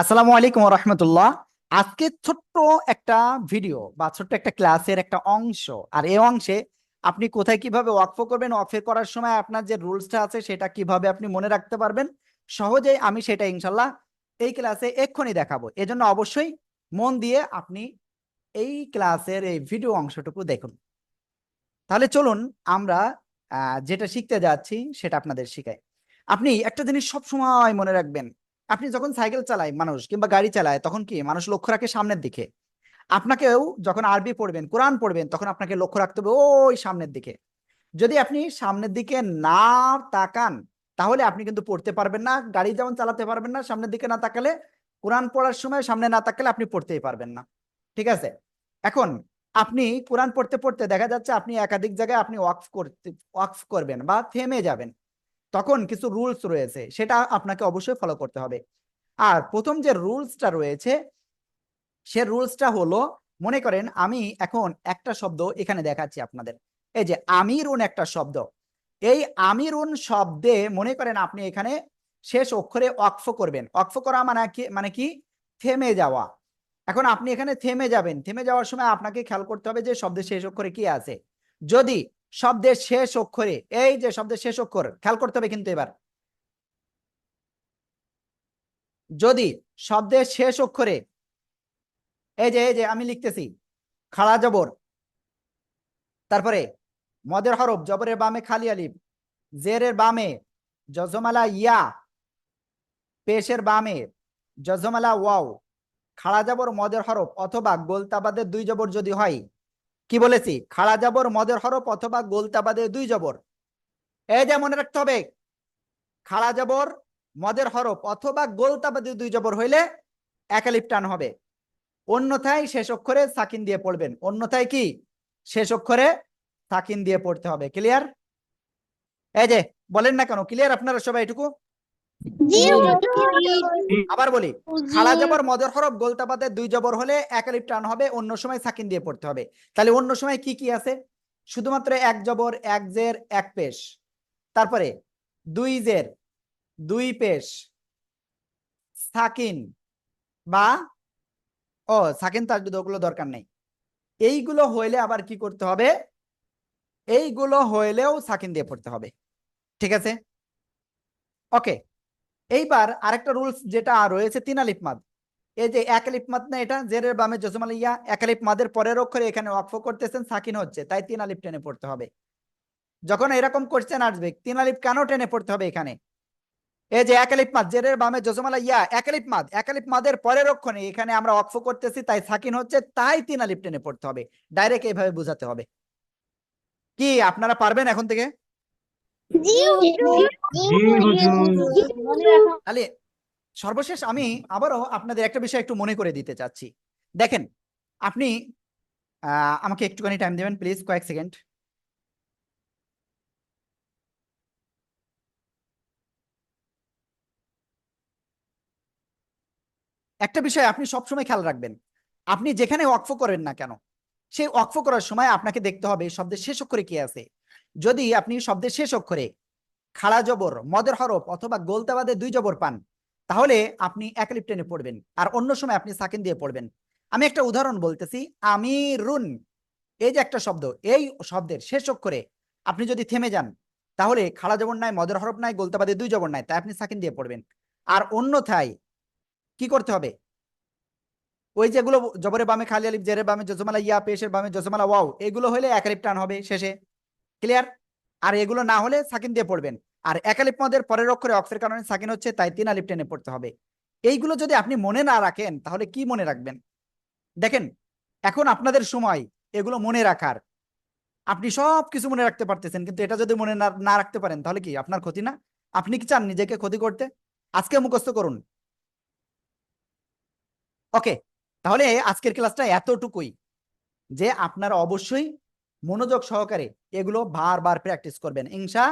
আসসালামু আলাইকুম রহমতুল্লাহ। আজকে ছোট্ট একটা ভিডিও বা ছোট্ট একটা ক্লাসের একটা অংশ। আর এই অংশে আপনি কোথায় কীভাবে ওয়াকফ করবেন ওয়াকফে করার সময় আপনার যে রুলসটা আছে সেটা কীভাবে আপনি মনে রাখতে পারবেন, সহজেই আমি সেটা ইনশাল্লাহ এই ক্লাসে এক্ষুনি দেখাবো। এজন্য অবশ্যই মন দিয়ে আপনি এই ক্লাসের এই ভিডিও অংশটুকু দেখুন। তাহলে চলুন আমরা যেটা শিখতে যাচ্ছি সেটা আপনাদের শিখাই। আপনি একটা জিনিস সবসময় মনে রাখবেন আপনি যখন সাইকেল চালায়, মানুষ কিংবা গাড়ি চালায়, তখন কি মানুষ লক্ষ্য রাখে সামনের দিকে? আপনাকেও যখন আরবি পড়বেন, কোরআন পড়বেন, তখন আপনাকে লক্ষ্য রাখতে হবে ওই সামনের দিকে। যদি আপনি সামনের দিকে না তাকান, তাহলে আপনি কিন্তু পড়তে পারবেন না, গাড়ি যেমন চালাতে পারবেন না, সামনের দিকে না তাকালে, কোরআন পড়ার সময় সামনে না তাকালে আপনি পড়তেই পারবেন না। ঠিক আছে? এখন আপনি কোরআন পড়তে পড়তে দেখা যাচ্ছে আপনি একাধিক জায়গায় আপনি ওয়াকফ করতে, ওয়াকফ করবেন বা থেমে যাবেন। তখন কিছু রুলস রয়েছে, সেটা আপনাকে অবশ্যই ফলো করতে হবে। আর প্রথম যে রুলসটা রয়েছে, সে রুলসটা হলো, মনে করেন আমি এখন একটা শব্দ এখানে দেখাচ্ছি আপনাদের। এই যে আমিরুন একটা শব্দ। এই আমিরুন শব্দে মনে করেন আপনি এখানে শেষ অক্ষরে অক্ফ করবেন। অক্ফ করা মানে কি মানে কি? থেমে যাওয়া। এখন আপনি এখানে থেমে যাবেন। থেমে যাওয়ার সময় আপনাকে খেয়াল করতে হবে যে শব্দের শেষ অক্ষরে কি আছে। যদি শব্দের শেষ অক্ষরে, এই যে শব্দের শেষ অক্ষর, খেয়াল করতে হবে কিন্তু এবার। যদি শব্দের শেষ অক্ষরে, এই যে এই যে, আমি লিখতেছি, খাড়া জবর, তারপরে, মদের হরফ, জবরের বামে খালি আলিফ, জেরের বামে জজমালা ইয়া, পেশের বামে জজমালা ওয়াও, খাড়া জবর, মদের হরফ, অথবা গোলতাবাদের দুই জবর যদি হয় কি বলেছি? খাড়া জবর, মদের হরফ অথবা গোলতাবাদে দুই জবর। এই যে মনে রাখতে হবে, খাড়া জবর, মদের হরফ অথবা গোলতাবাদে দুই জবর হইলে একালিপ টান হবে। অন্যথায় শেষ অক্ষরে সাকিন দিয়ে পড়বেন। অন্যথায় কি? শেষ অক্ষরে সাকিন দিয়ে পড়তে হবে। ক্লিয়ার এই যে, বলেন না কেন? ক্লিয়ার আপনারা সবাই এটুকু? আবার বলি খাড়া জবর মদের হরফ গোলতাবাদে দুই জবর হলে একালিপ টান হবে অন্য সময় সাকিন দিয়ে পড়তে হবে। তাহলে অন্য সময় কি কি আছে? শুধুমাত্র এক জবর এক জের এক পেশ। তারপরে দুই জের দুই পেশ সাকিন বা ও সাকিন তার ওগুলো দরকার নেই। এইগুলো হইলে আবার কি করতে হবে? এইগুলো হইলেও সাকিন দিয়ে পড়তে হবে। ঠিক আছে? ওকে। এইবার আরেকটা রুলস যেটা রয়েছে তিন মাদ। এই যে এক মাদ না এটা জেরের বামে জসমাল ইয়া, এক মাদের পরের অক্ষরে এখানে ওয়াকফ করতেছেন, সাকিন হচ্ছে, তাই তিন টেনে পড়তে হবে। যখন এরকম কোশ্চেন আসবে, তিন কেন টেনে পড়তে হবে এখানে? এই যে এক মাদ জেরের বামে জসমালা ইয়া, এক মাদ, এক মাদের পরের অক্ষরে এখানে আমরা ওয়াকফ করতেছি, তাই সাকিন হচ্ছে, তাই তিন টেনে পড়তে হবে। ডাইরেক্ট এইভাবে বোঝাতে হবে। কি, আপনারা পারবেন এখন থেকে? তাহলে সর্বশেষ আমি আবারও আপনাদের একটা বিষয় একটু মনে করে দিতে চাচ্ছি। দেখেন, আপনি আমাকে একটুখানি টাইম দেবেন প্লিজ কয়েক সেকেন্ড একটা বিষয় আপনি সবসময় খেয়াল রাখবেন, আপনি যেখানে ওয়াকফ করেন না কেন, সেই ওয়াকফ করার সময় আপনাকে দেখতে হবে শব্দের শেষ অক্ষরে কি আছে। যদি আপনি শব্দের শেষ অক্ষরে খাড়া জবর, মদের হরফ অথবা গোলতাবাদে দুই জবর পান, তাহলে আপনি একালিপ টেনে পড়বেন। আর অন্য সময় আপনি সাকিন দিয়ে পড়বেন। আমি একটা উদাহরণ বলতেছি, আমিরুন। এই যে একটা শব্দ, এই শব্দের শেষ অক্ষরে আপনি যদি থেমে যান, তাহলে খাড়া জবর নাই, মদের হরফ নাই, গোলতাবাদে দুই জবর নাই, তাই আপনি সাকিন দিয়ে পড়বেন। আর অন্যথায় কি করতে হবে? ওই যেগুলো জবরে বামে খালি আলিফ জেরে বামে জজমালা, ইয়া, পেশের বামে জজমালা, ওয়াও, এগুলো হলে একালিপ টান হবে শেষে। ক্লিয়ার আর এগুলো না হলে সাকিন দিয়ে পড়বেন। আর একালিপ মদের পরের অক্ষরে অক্ষরের কারণে সাকিন হচ্ছে, তাই তিন আলিপ টেনে পড়তে হবে। এইগুলো যদি আপনি মনে না রাখেন, তাহলে কি মনে রাখবেন? দেখেন, এখন আপনাদের সময়, এগুলো মনে রাখার। আপনি সব কিছু মনে রাখতে পারতেছেন, কিন্তু এটা যদি মনে না রাখতে পারেন, তাহলে কি আপনার ক্ষতি না? আপনি কি চান নিজেকে ক্ষতি করতে? আজকে মুখস্থ করুন। ওকে, তাহলে আজকের ক্লাসটা এতটুকুই, যে আপনারা অবশ্যই মনোযোগ সহকারে এগুলো বারবার প্র্যাকটিস করবেন। ইনশা